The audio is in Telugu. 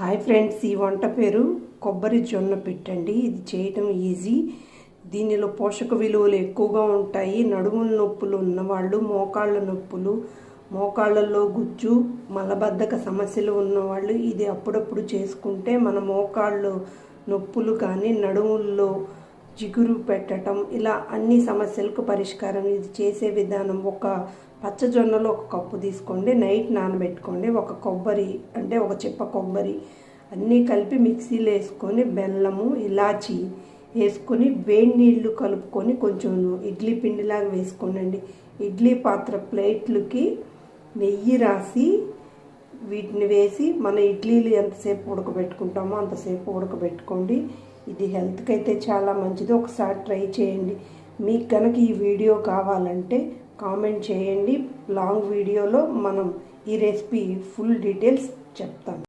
హాయ్ ఫ్రెండ్స్ ఈ వంట పేరు కొబ్బరి జొన్న పెట్టండి. ఇది చేయటం ఈజీ. దీనిలో పోషక విలువలు ఎక్కువగా ఉంటాయి. నడుముల నొప్పులు ఉన్నవాళ్ళు మోకాళ్ళ నొప్పులు మోకాళ్ళల్లో గుజ్జు మలబద్ధక సమస్యలు ఉన్నవాళ్ళు ఇది అప్పుడప్పుడు చేసుకుంటే మన మోకాళ్ళు నొప్పులు కానీ నడుముల్లో జిగురు పెట్టడం ఇలా అన్ని సమస్యలకు పరిష్కారం ఇది చేసే విధానం. ఒక పచ్చజొన్నలో ఒక కప్పు తీసుకోండి నైట్ నానబెట్టుకోండి. ఒక కొబ్బరి అంటే ఒక చిప్ప కొబ్బరి అన్నీ కలిపి మిక్సీలో వేసుకొని బెల్లము ఇలాచి వేసుకొని వేడి నీళ్ళు కలుపుకొని కొంచెం ఇడ్లీ పిండిలాగా వేసుకోనండి. ఇడ్లీ పాత్ర ప్లేట్లకి నెయ్యి రాసి వీటిని వేసి మన ఇడ్లీలు ఎంతసేపు ఉడకబెట్టుకుంటామో అంతసేపు ఉడకబెట్టుకోండి. ఇది హెల్త్కి అయితే చాలా మంచిది. ఒకసారి ట్రై చేయండి. మీకు కనుక ఈ వీడియో కావాలంటే కామెంట్ చేయండి. లాంగ్ వీడియోలో మనం ఈ రెసిపీ ఫుల్ డీటెయిల్స్ చెప్తాను.